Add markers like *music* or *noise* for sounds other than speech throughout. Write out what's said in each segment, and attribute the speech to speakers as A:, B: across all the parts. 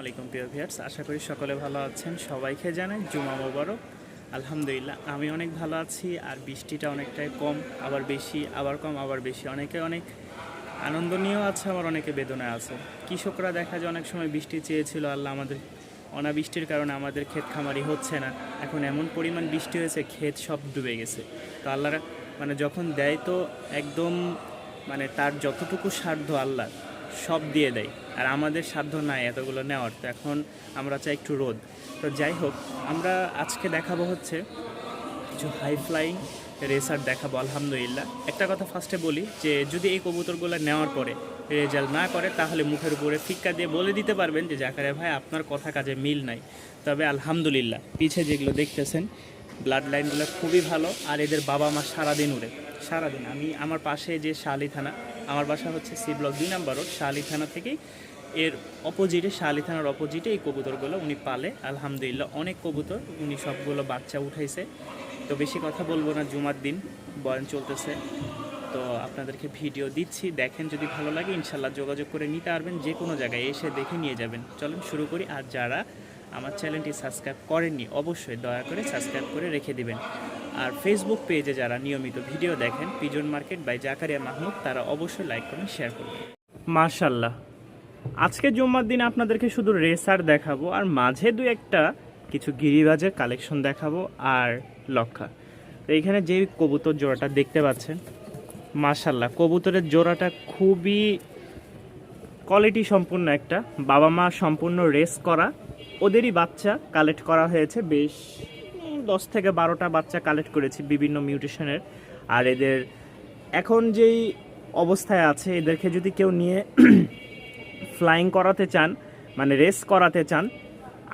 A: আলাইকুম প্রিয় ভিয়ার্স আশা করি সকলে ভালো আছেন। সবাইকে জানাই জুমা মোবারক। আলহামদুলিল্লাহ, আমি অনেক ভালো আছি আর বৃষ্টিটা অনেকটাই কম, আবার বেশি, আবার কম, আবার বেশি। অনেকে অনেক আনন্দ নিয়েও আছে, আবার অনেকে বেদনায় আছে। কৃষকরা দেখা যায় অনেক সময় বৃষ্টি চেয়েছিল, আল্লাহ আমাদের অনাবৃষ্টির কারণে আমাদের ক্ষেত খামারি হচ্ছে না। এখন এমন পরিমাণ বৃষ্টি হয়েছে, ক্ষেত সব ডুবে গেছে। তো আল্লাহরা মানে যখন দেয় তো একদম মানে তার যতটুকু সাধ্য আল্লাহ সব দিয়ে দেয়। আর আমাদের সাধ্য নাই এতগুলো নেওয়ার, তো এখন আমরা চাই একটু রোদ। তো যাই হোক, আমরা আজকে দেখাবো হচ্ছে কিছু হাই ফ্লাইং রেসার দেখাবো, আলহামদুলিল্লাহ। একটা কথা ফার্স্টে বলি যে, যদি এই কবুতরগুলো নেওয়ার পরে রেজাল্ট না করে, তাহলে মুখের উপরে ফিক্কা দিয়ে বলে দিতে পারবেন যে জাকারে ভাই, আপনার কথা কাজে মিল নাই। তবে আলহামদুলিল্লাহ, পিছে যেগুলো দেখতেছেন ব্লাড লাইনগুলো খুবই ভালো, আর এদের বাবা মা সারাদিন উড়ে। সারাদিন, আমি, আমার পাশে যে শালি থানা আমার বাসা হচ্ছে সি ব্লক দুই নাম্বার রোড, শালি থানা থেকেই। এর অপোজিটে, শালি থানার অপোজিটে এই কবুতরগুলো উনি পালে। আলহামদুলিল্লাহ, অনেক কবুতর। উনি সবগুলো বাচ্চা উঠাইছে। তো বেশি কথা বলব না, জুমার দিন বয়ান চলতেছে। তো আপনাদেরকে ভিডিও দিচ্ছি, দেখেন যদি ভালো লাগে, ইনশাল্লাহ যোগাযোগ করে নিতে পারবেন, যে কোনো জায়গায় এসে দেখে নিয়ে যাবেন। চলুন শুরু করি, আর যারা আমার চ্যানেলটি সাবস্ক্রাইব করেননি, অবশ্যই দয়া করে সাবস্ক্রাইব করে রেখে দিবেন। আর ফেসবুক পেজে যারা নিয়মিত ভিডিও দেখেন pigeon market by Zakaria Mahmud তারা অবশ্যই লাইক করবেন শেয়ার করবেন। মার্শাল্লাহ আজকে জুম্মার দিন আপনাদেরকে শুধু রেসার দেখাবো আর মাঝে দু একটা কিছু গিরিবাজের কালেকশন দেখাবো আর লক্ষা। তো এইখানে যে কবুতর জোড়াটা দেখতে পাচ্ছেন, মাশাল্লাহ, কবুতরের জোড়াটা খুবই কোয়ালিটি সম্পূর্ণ একটা। বাবা মা সম্পূর্ণ রেস করা। ওদেরই বাচ্চা কালেক্ট করা হয়েছে বেশ দশ থেকে বারোটা বাচ্চা কালেক্ট করেছি বিভিন্ন মিউটেশনের আর এদের এখন যেই অবস্থায় আছে, এদেরকে যদি কেউ নিয়ে *clears throat* ফ্লাইং করাতে চান মানে রেস করাতে চান,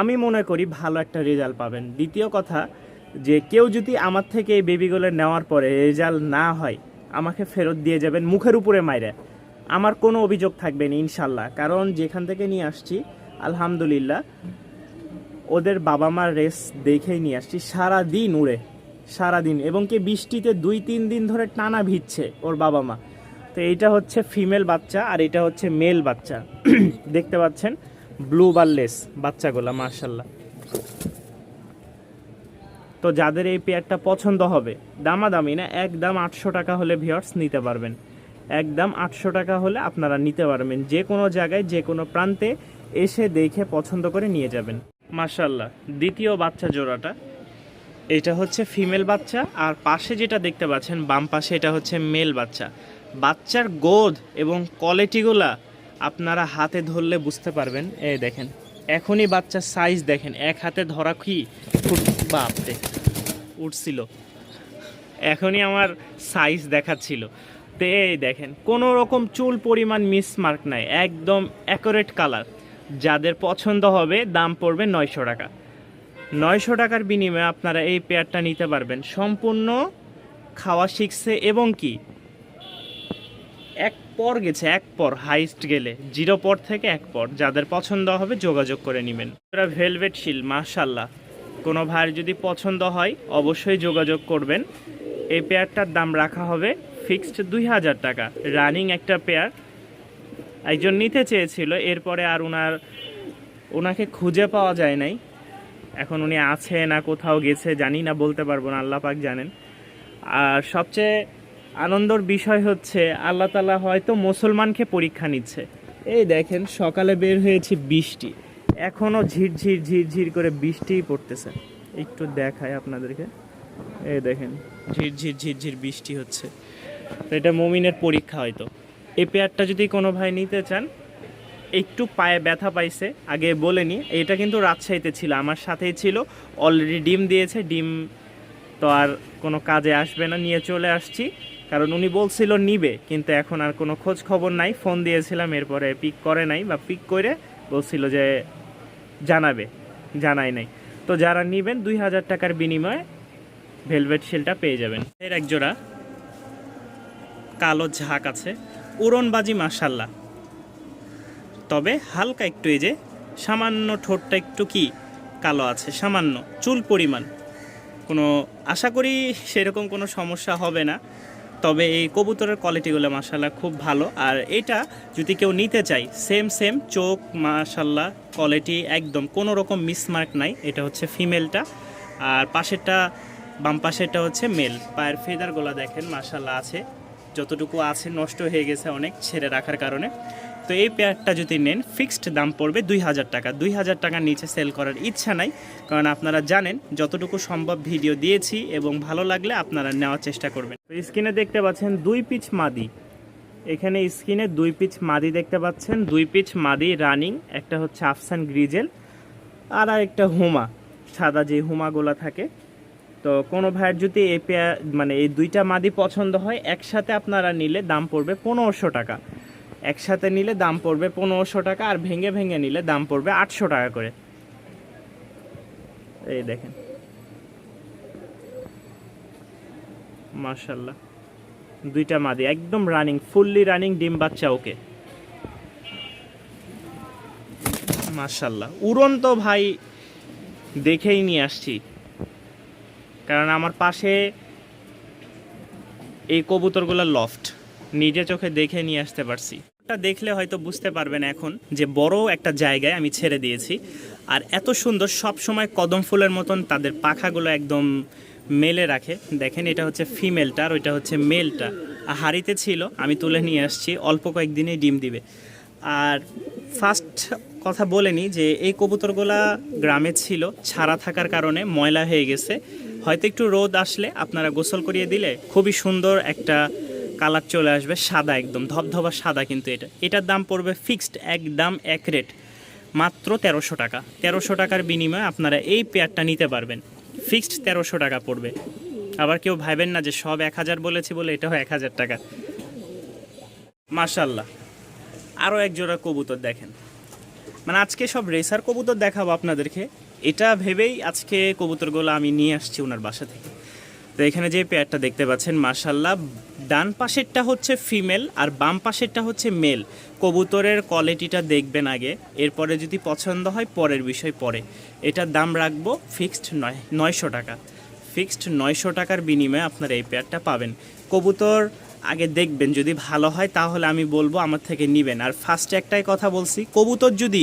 A: আমি মনে করি ভালো একটা রেজাল্ট পাবেন। দ্বিতীয় কথা, যে কেউ যদি আমার থেকে এই বেবিগুলো নেওয়ার পরে রেজাল্ট না হয়, আমাকে ফেরত দিয়ে যাবেন মুখের উপরে মাইরে। আমার কোনো অভিযোগ থাকবে না, ইনশাল্লাহ। কারণ যেখান থেকে নিয়ে আসছি, আলহামদুলিল্লাহ ওদের বাবা মার রেস দেখেই নিয়ে আসছি। সারা দিন উড়ে সারা দিন এবং কি বৃষ্টিতে দুই, তিন দিন ধরে টানা ভিজছে ওর বাবা মা তো এইটা হচ্ছে ফিমেল বাচ্চা আর এটা হচ্ছে মেল বাচ্চা। *clears throat* দেখতে পাচ্ছেন, ব্লু বারলেস বাচ্চাগুলা মার্শাল্লাহ তো যাদের এই পেয়ারটা পছন্দ হবে, দামাদামি না, একদম আটশো টাকা হলে ভিওর্স নিতে পারবেন। একদম আটশো টাকা হলে আপনারা নিতে পারবেন। যে কোনো জায়গায়, যে কোনো প্রান্তে এসে দেখে পছন্দ করে নিয়ে যাবেন। মার্শাল্লাহ দ্বিতীয় বাচ্চা জোড়াটা। এটা হচ্ছে ফিমেল বাচ্চা, আর পাশে যেটা দেখতে পাচ্ছেন, বাম পাশে এটা হচ্ছে মেল বাচ্চা। বাচ্চার গোদ এবং কোয়ালিটিগুলা আপনারা হাতে ধরলে বুঝতে পারবেন। এই দেখেন, এখনই বাচ্চার সাইজ দেখেন, এক হাতে ধরা কি? বাপরে, উঠছিল। এখনই আমার সাইজ দেখাচ্ছিল। তো এই দেখেন কোনো রকম চুল পরিমাণ মিসমার্ক নাই, একদম অ্যাকোরেট কালার। যাদের পছন্দ হবে, দাম পড়বে নয়শো টাকা। নয়শো টাকার বিনিময়ে আপনারা এই পেয়ারটা নিতে পারবেন। সম্পূর্ণ খাওয়া শিখছে এবং কি? এক পর গেছে, এক পর, হাইস্ট গেলে। জিরো পর থেকে এক পর। যাদের পছন্দ হবে, যোগাযোগ করে নেবেন। এরা ভেলভেট শিল, মাশাল্লাহ। কোনো ভাইয়ের যদি পছন্দ হয়, অবশ্যই যোগাযোগ করবেন। এই পেয়ারটার দাম রাখা হবে ফিক্সড দুই হাজার টাকা। রানিং একটা পেয়ার একজন নিতে চেয়েছিল, এরপরে আর ওনার ওনাকে খুঁজে পাওয়া যায় নাই। এখন উনি আছে না কোথাও গেছে, জানি না, বলতে পারব না, আল্লাহ পাক জানেন। আর সবচেয়ে আনন্দর বিষয় হচ্ছে, আল্লাহ তালা হয়তো মুসলমানকে পরীক্ষা নিচ্ছে। এই দেখেন, সকালে বের হয়েছে বৃষ্টি। এখনও ঝিরঝির ঝিরঝির করে বৃষ্টিই পড়তেছে। একটু দেখায় আপনাদেরকে। এই দেখেন ঝিরঝির ঝিরঝির বৃষ্টি হচ্ছে। তো এটা মমিনের পরীক্ষা হয়তো। এই পেয়ারটা যদি কোনো ভাই নিতে চান, একটু পায়ে ব্যথা পাইছে, আগে বলে বলেনি এটা কিন্তু রাজশাহীতে ছিল, আমার সাথেই ছিল অলরেডি ডিম দিয়েছে, ডিম তো আর কোনো কাজে আসবে না, নিয়ে চলে আসছি, কারণ উনি বলছিল নিবে, কিন্তু এখন আর কোনো খোঁজ খবর নাই, ফোন দিয়েছিলাম, এরপরে পিক করে নাই, বা পিক করে বলছিল যে জানাবে জানাই নাই। তো যারা নিবেন, দুই হাজার টাকার বিনিময়ে ভেলভেট শেলটা পেয়ে যাবেন। এর একজোড়া কালো ঝাঁক আছে উড়নবাজি মাসাল্লাহ তবে হালকা একটু এই যে, সামান্য ঠোঁটটা একটু কি কালো আছে, সামান্য, চুল পরিমাণ। কোনো, আশা করি সেরকম কোনো সমস্যা হবে না। তবে এই কবুতরের কোয়ালিটিগুলো মাসাল্লাহ খুব ভালো। আর এটা যদি কেউ নিতে চায় সেম সেম চোখ মাসাল্লাহ কোয়ালিটি একদম, কোনো রকম মিসমার্ক নাই। এটা হচ্ছে ফিমেলটা আর পাশেরটা, বাম পাশেরটা হচ্ছে মেল পায়ের ফেদারগুলো দেখেন মাসাল্লাহ আছে। যতটুকু আছে নষ্ট হয়ে গেছে অনেক ছেড়ে রাখার কারণে। তো এই পেয়ারটা যদি নেন ফিক্সড দাম পড়বে দুই হাজার টাকা। দুই হাজার টাকার নিচে সেল করার ইচ্ছা নাই, কারণ আপনারা জানেন যতটুকু সম্ভব ভিডিও দিয়েছি এবং ভালো লাগলে আপনারা নেওয়ার চেষ্টা করবেন। তো স্ক্রিনে দেখতে পাচ্ছেন দুই পিচ মাদি। এখানে স্ক্রিনে দুই পিচ মাদি দেখতে পাচ্ছেন। দুই পিচ মাদি রানিং একটা হচ্ছে আফসান গ্রিজেল আর একটা হুমা সাদা যে হুমাগুলো থাকে তো কোনো ভাইয়ের যদি এই পেয়ার মানে এই দুইটা মাদি পছন্দ হয়, একসাথে আপনারা নিলে দাম পড়বে পনেরোশো টাকা। একসাথে নিলে দাম পড়বে পনেরোশো টাকা আর ভেঙে ভেঙে নিলে দাম পড়বে আটশো টাকা করে। এই দেখেন। মার্শাল্লাহ দুইটা মাদি, একদম রানিং ফুললি রানিং ডিম বাচ্চা ওকে। মার্শাল্লাহ উড়ন্ত ভাই দেখেই নিয়ে আসছি। কারণ আমার পাশে এই কবুতরগুলো লফট নিজে চোখে দেখে নিয়ে আসতে পারছি। এটা দেখলে হয়তো বুঝতে পারবেন এখন যে বড় একটা জায়গায় আমি ছেড়ে দিয়েছি। আর এত সুন্দর সব সময় কদম ফুলের মতন তাদের পাখাগুলো একদম মেলে রাখে। দেখেন, এটা হচ্ছে ফিমেলটা আর ওইটা হচ্ছে মেলটা আর হাড়িতে ছিল, আমি তুলে নিয়ে আসছি, অল্প কয়েকদিনেই ডিম দিবে। আর ফার্স্ট কথা বলে নিই যে এই কবুতরগুলা গ্রামে ছিল, ছাড়া থাকার কারণে ময়লা হয়ে গেছে। হয়তো একটু রোদ আসলে আপনারা গোসল করিয়ে দিলে খুবই সুন্দর একটা কালার চলে আসবে, সাদা একদম, ধবধবা সাদা কিন্তু এটা। এটার দাম পড়বে ফিক্সড একদম এক রেট মাত্র তেরোশো টাকা। তেরোশো টাকার বিনিময়ে আপনারা এই পেয়ারটা নিতে পারবেন। ফিক্সড তেরোশো টাকা পড়বে। আবার কেউ ভাবেন না যে সব এক হাজার বলেছি বলে এটাও এক হাজার টাকা। মাশাল্লাহ আরও এক জোড়া কবুতর দেখেন। মানে আজকে সব রেসার কবুতর দেখাবো আপনাদেরকে। এটা ভেবেই আজকে কবুতরগুলো আমি নিয়ে আসছি ওনার বাসা থেকে। তো এখানে যে পেয়ারটা দেখতে পাচ্ছেন মার্শাল্লাহ ডান পাশেরটা হচ্ছে ফিমেল আর বাম পাশেরটা হচ্ছে মেল। কবুতরের কোয়ালিটিটা দেখবেন আগে, এরপরে যদি পছন্দ হয় পরের বিষয় পরে। এটার দাম রাখব ফিক্সড নয়, নয়শো টাকা। ফিক্সড নয়শো টাকার বিনিময়ে আপনারা এই পেয়ারটা পাবেন। কবুতর আগে দেখবেন, যদি ভালো হয় তাহলে আমি বলব আমার থেকে নেবেন। আর ফার্স্টে একটাই কথা বলছি, কবুতর যদি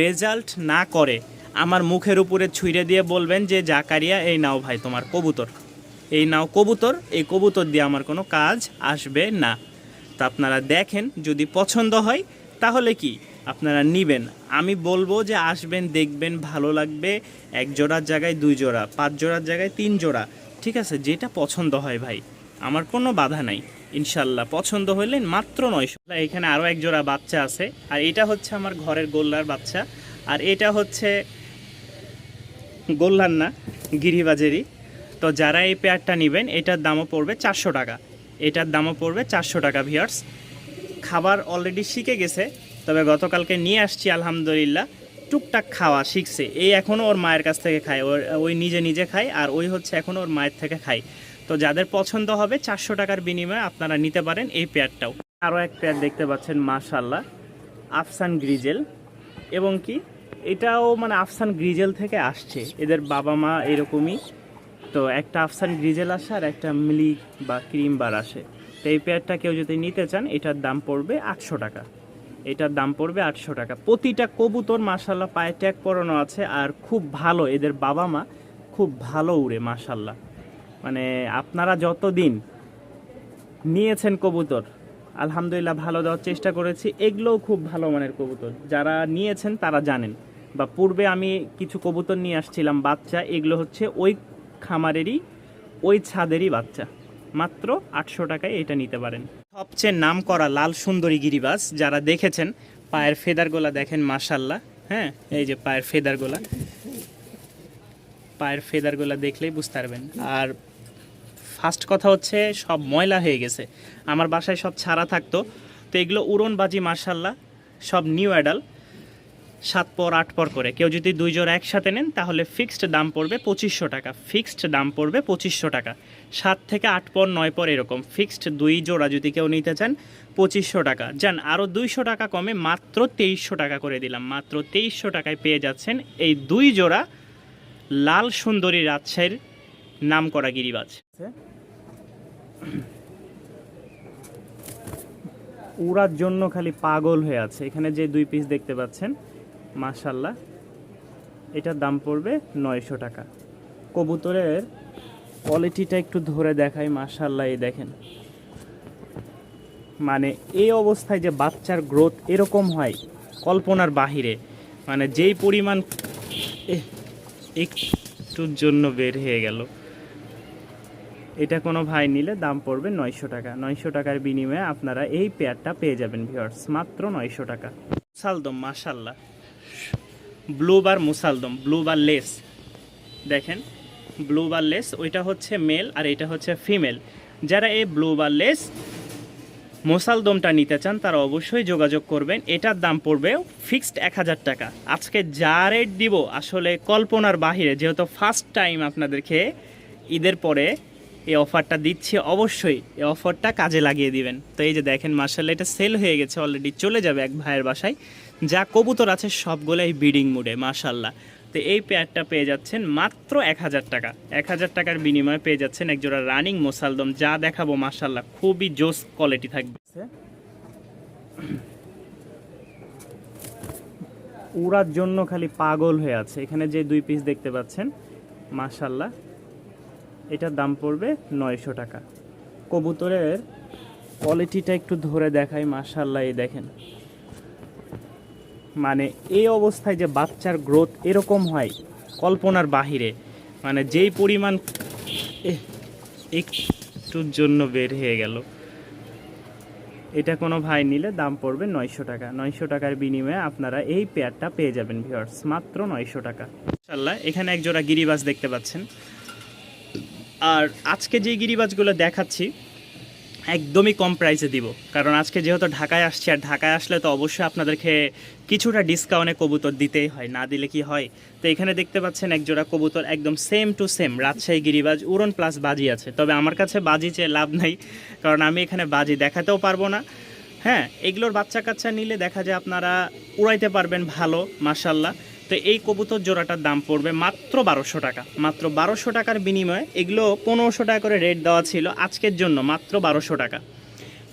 A: রেজাল্ট না করে আমার মুখের উপরে ছুঁড়ে দিয়ে বলবেন যে, জাকারিয়া, এই নাও ভাই তোমার কবুতর। এই নাও কবুতর, এই কবুতর দিয়ে আমার কোনো কাজ আসবে না। তো আপনারা দেখেন, যদি পছন্দ হয়, তাহলে কি? আপনারা নিবেন। আমি বলব যে, আসবেন, দেখবেন, ভালো লাগবে। এক জোড়ার জায়গায় দুই জোড়া, পাঁচ জোড়ার জায়গায় তিন জোড়া। ঠিক আছে, যেটা পছন্দ হয় ভাই, আমার কোনো বাধা নাই। ইনশাল্লাহ পছন্দ হইলে মাত্র নয়শো। এখানে আরও এক জোড়া বাচ্চা আছে, আর এটা হচ্ছে আমার ঘরের গোল্লার বাচ্চা। আর এটা হচ্ছে গোল্লার না, গিরিবাজেরই। তো যারা এই পেয়ারটা নেবেন, এটার দামও পড়বে চারশো টাকা। এটার দামও পড়বে চারশো টাকা ভিয়ার্স খাবার অলরেডি শিখে গেছে, তবে গতকালকে নিয়ে আসছি, আলহামদুলিল্লাহ। টুকটাক খাওয়া শিখছে। এই এখনও ওর মায়ের কাছ থেকে খায়। ওর, ওই নিজে নিজে খায়, আর ওই হচ্ছে এখনও ওর মায়ের থেকে খায়। তো যাদের পছন্দ হবে, চারশো টাকার বিনিময়ে আপনারা নিতে পারেন এই পেয়ারটাও আরও এক পেয়ার দেখতে পাচ্ছেন মাশাল্লাহ আফসান গ্রিজেল। এবং কি? এটাও মানে আফসান গ্রিজেল থেকে আসছে। এদের বাবা মা এরকমই। তো একটা আফসান গ্রিজেল আসে আর একটা মিলি বা ক্রিম বার আসে। তো এই পেয়ারটা কেউ যদি নিতে চান, এটার দাম পড়বে আটশো টাকা। এটার দাম পড়বে আটশো টাকা। প্রতিটা কবুতর মাশাল্লাহ পায়ে ট্যাগ পরানো আছে আর খুব ভালো এদের বাবা মা খুব ভালো উড়ে মাশাল্লাহ মানে আপনারা যতদিন নিয়েছেন কবুতর, আলহামদুলিল্লাহ ভালো দেওয়ার চেষ্টা করেছি। এগুলোও খুব ভালো মানের কবুতর। যারা নিয়েছেন তারা জানেন। বা পূর্বে আমি কিছু কবুতর নিয়ে আসছিলাম বাচ্চা, এগুলো হচ্ছে ওই খামারেরই, ওই ছাদেরই বাচ্চা। মাত্র আটশো টাকায় এটা নিতে পারেন। সবচেয়ে নাম করা লাল সুন্দরী গিরিবাস যারা দেখেছেন, পায়ের ফেদারগুলা দেখেন মাশাল্লাহ হ্যাঁ? এই যে পায়ের ফেদারগুলা পায়ের ফেদারগুলা দেখলেই বুঝতে পারবেন। আর ফার্স্ট কথা হচ্ছে সব ময়লা হয়ে গেছে। আমার বাসায় সব ছাড়া থাকতো। তো এগুলো উড়নবাজি মার্শাল্লাহ সব নিউ অ্যাডাল সাত পর, আট পর করে। কেউ যদি দুই জোড়া একসাথে নেন, তাহলে ফিক্সড দাম পড়বে পঁচিশশো টাকা। ফিক্সড দাম পড়বে পঁচিশশো টাকা। সাত থেকে আট পর, নয় পর এরকম। ফিক্সড দুই জোড়া যদি কেউ নিতে চান, পঁচিশশো টাকা। যান আরও দুইশো টাকা কমে মাত্র তেইশশো টাকা করে দিলাম। মাত্র তেইশশো টাকায় পেয়ে যাচ্ছেন এই দুই জোড়া লাল সুন্দরী রাজশাহীর নাম করা গিরিবাজ। উড়ার জন্য খালি পাগল হয়ে আছে। এখানে যে দুই পিস দেখতে পাচ্ছেন মাশাল্লাহ এটার দাম পড়বে নয়শো টাকা। কবুতরের কোয়ালিটিটা একটু ধরে দেখাই মাশাল্লাহ এই দেখেন। মানে এই অবস্থায় যে বাচ্চার গ্রোথ এরকম হয় কল্পনার বাহিরে মানে যেই পরিমাণ একটুর জন্য বের হয়ে গেল। এটা কোনো ভাই নিলে দাম পড়বে নয়শো টাকা। নয়শো টাকার বিনিময়ে আপনারা এই পেয়ারটা পেয়ে যাবেন ভিওর্স মাত্র নয়শো টাকা। সালদম মাশাল্লাহ ব্লু বার মুসালদম, ব্লু বার লেস। দেখেন, ব্লু বার লেস, ওইটা হচ্ছে মেল আর এটা হচ্ছে ফিমেল। যারা এই ব্লু বার লেস মোসালদমটা নিতে চান, তারা অবশ্যই যোগাযোগ করবেন। এটার দাম পড়বে ফিক্সড এক হাজার টাকা। আজকে যা রেট দিব, আসলে কল্পনার বাহিরে, যেহেতু ফার্স্ট টাইম আপনাদেরকে ঈদের পরে এই অফারটা দিচ্ছি অবশ্যই। এই অফারটা কাজে লাগিয়ে দিবেন। তো এই যে দেখেন মার্শাল্লাহ এটা সেল হয়ে গেছে অলরেডি চলে যাবে এক ভাইয়ের বাসায়। যা কবুতর আছে সবগুলোই বিডিং মুডে মার্শাল্লাহ তো এই পেয়ারটা পেয়ে যাচ্ছেন মাত্র এক হাজার টাকা। এক হাজার টাকার বিনিময়ে পেয়ে যাচ্ছেন একজোড়া রানিং মোসালদম। যা দেখাবো মার্শাল্লাহ খুবই জোস কোয়ালিটি থাকবে। উড়ার জন্য খালি পাগল হয়ে আছে। এখানে যে দুই পিস দেখতে পাচ্ছেন মাশাল্লাহ এটার দাম পড়বে নয়শো টাকা। কবুতরের কোয়ালিটিটা একটু ধরে দেখাই মাশাল্লাহ এই দেখেন। মানে এই অবস্থায় যে বাচ্চার গ্রোথ এরকম হয় কল্পনার বাহিরে মানে যেই পরিমাণ একটুর জন্য বের হয়ে গেল। এটা কোনো ভাই নিলে দাম পড়বে নয়শো টাকা। নয়শো টাকার বিনিময়ে আপনারা এই পেয়ারটা পেয়ে যাবেন ভিওর্স মাত্র নয়শো টাকা। ইনশাল্লাহ এখানে এক জোড়া গিরিবাজ দেখতে পাচ্ছেন। আর আজকে যে গিরিবাজগুলো দেখাচ্ছি, একদমই কম প্রাইসে দিব। কারণ আজকে যেহেতু ঢাকায় আসছি, আর ঢাকায় আসলে তো অবশ্যই আপনাদেরকে কিছুটা ডিসকাউন্টে কবুতর দিতেই হয়, না দিলে কি হয়? তো এখানে দেখতে পাচ্ছেন এক জোড়া কবুতর একদম সেম টু সেম রাজশাহী গিরিবাজ, উড়ন প্লাস বাজি আছে। তবে আমার কাছে বাজি চেয়ে লাভ নাই, কারণ আমি এখানে বাজি দেখাতেও পারব না। হ্যাঁ এগুলোর বাচ্চা কাচ্চা নিলে দেখা যায় আপনারা উড়াইতে পারবেন ভালো মাসাল্লাহ তো এই কবুতর জোড়াটার দাম পড়বে মাত্র বারোশো টাকা। মাত্র বারোশো টাকার বিনিময়ে এগুলো পনেরোশো টাকা করে রেট দেওয়া ছিল আজকের জন্য, মাত্র বারোশো টাকা।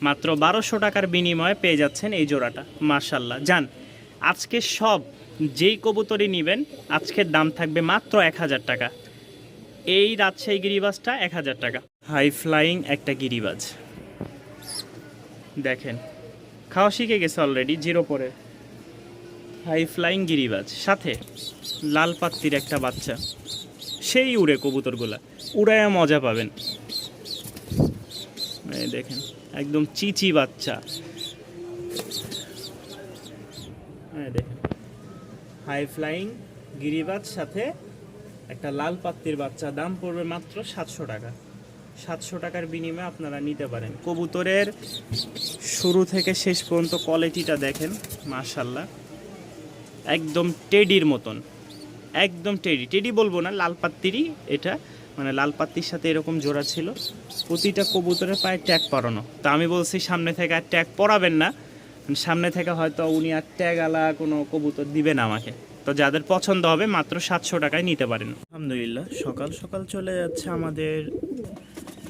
A: মাত্র বারোশো টাকার বিনিময়ে পেয়ে যাচ্ছেন এই জোড়াটা। মার্শাল্লাহ যান, আজকে সব যেই কবুতরই নেবেন, আজকের দাম থাকবে মাত্র এক হাজার টাকা। এই রাজশাহী গিরিবাজটা এক হাজার টাকা। হাই ফ্লাইং একটা গিরিবাজ। দেখেন, খাওয়া শিখে গেছে অলরেডি, জিরো পরে। হাই ফ্লাইং গিরিবাজ, সাথে লাল পাত্তির একটা বাচ্চা। সেই উড়ে কবুতরগুলা। উড়ায় মজা পাবেন। দেখেন, একদম চিচি বাচ্চা। হ্যাঁ দেখেন, হাই ফ্লাইং গিরিবাজ, সাথে একটা লাল পাত্তির বাচ্চা। দাম পড়বে মাত্র সাতশো টাকা। সাতশো টাকার বিনিময়ে আপনারা নিতে পারেন। কবুতরের শুরু থেকে শেষ পর্যন্ত কোয়ালিটিটা দেখেন মাশাল্লাহ একদম টেডির মতন। একদম টেডি। টেডি বলব না, লাল পাত্তিরই এটা। মানে লাল পাত্তির সাথে এরকম জোড়া ছিল। প্রতিটা কবুতরের পায়ে ট্যাগ পরানো। তো আমি বলছি, সামনে থেকে আর ট্যাগ পরাবেন না। সামনে থেকে হয়তো উনি আর ট্যাগ আলা কোনো কবুতর দিবেন আমাকে। তো যাদের পছন্দ হবে, মাত্র সাতশো টাকায় নিতে পারেন। আলহামদুলিল্লাহ, সকাল সকাল চলে যাচ্ছে আমাদের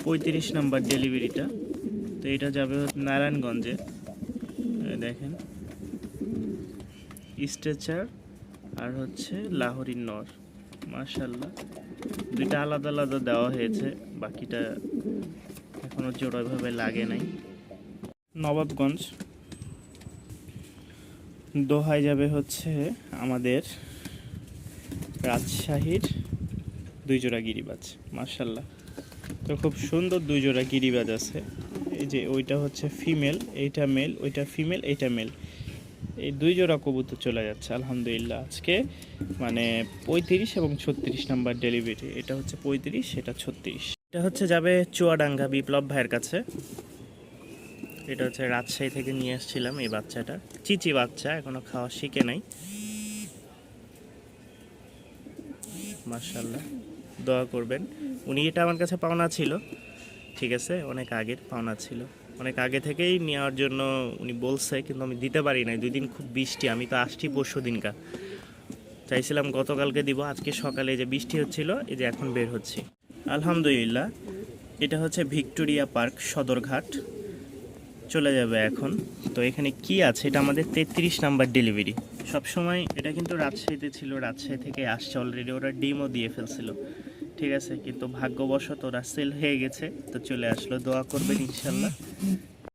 A: পঁয়ত্রিশ নাম্বার ডেলিভারিটা। তো এটা যাবে নারায়ণগঞ্জে। দেখেন। স্ট্রেচার আর হচ্ছে লাহোরি নর। মার্শাল্লাহ দুইটা আলাদা আলাদা দেওয়া হয়েছে, বাকিটা এখনও জোড়াভাবে লাগে নাই। নবাবগঞ্জ। দোহায় যাবে হচ্ছে আমাদের রাজশাহীর দুই জোড়া গিরিবাজ মার্শাল্লাহ তো খুব সুন্দর দুই জোড়া গিরিবাজ আছে। এই যে ওইটা হচ্ছে ফিমেল, এইটা মেল, ওইটা ফিমেল, এইটা মেল। এই দুই জোড়া কবুতর চলে যাচ্ছে, আলহামদুলিল্লাহ। আজকে মানে পঁয়ত্রিশ এবং ছত্রিশ নাম্বার ডেলিভারি এটা হচ্ছে পঁয়ত্রিশ, এটা ছত্রিশ। এটা হচ্ছে যাবে চুয়াডাঙ্গা বিপ্লব ভাইয়ের কাছে। এটা হচ্ছে রাজশাহী থেকে নিয়ে এসেছিলাম এই বাচ্চাটা। চিচি বাচ্চা, এখনও খাওয়া শিখে নাই। মার্শাল্লাহ দোয়া করবেন। উনি এটা আমার কাছে পাওনা ছিল, ঠিক আছে, অনেক আগের পাওনা ছিল। অনেক আগে থেকেই নেওয়ার জন্য উনি বলছে, কিন্তু আমি দিতে পারি নাই। দুই দিন খুব বৃষ্টি, আমি তো আসছি পরশু দিনকা চাইছিলাম গতকালকে দিব, আজকে সকালে যে বৃষ্টি হচ্ছিল, এই যে এখন বের হচ্ছি। আলহামদুলিল্লাহ, এটা হচ্ছে ভিক্টোরিয়া পার্ক সদরঘাট। চলে যাবে এখন। তো এখানে কি আছে? এটা আমাদের তেত্রিশ নাম্বার ডেলিভারি। সবসময় এটা কিন্তু রাজশাহীতে ছিল, রাজশাহী থেকে আসছে অলরেডি ওরা ডিমও দিয়ে ফেলছিল। ঠিক আছে কিন্তু ভাগ্যবশত ওরা সেল হয়ে গেছে তো চলে আসলো দোয়া করবেন ইনশাল্লাহ।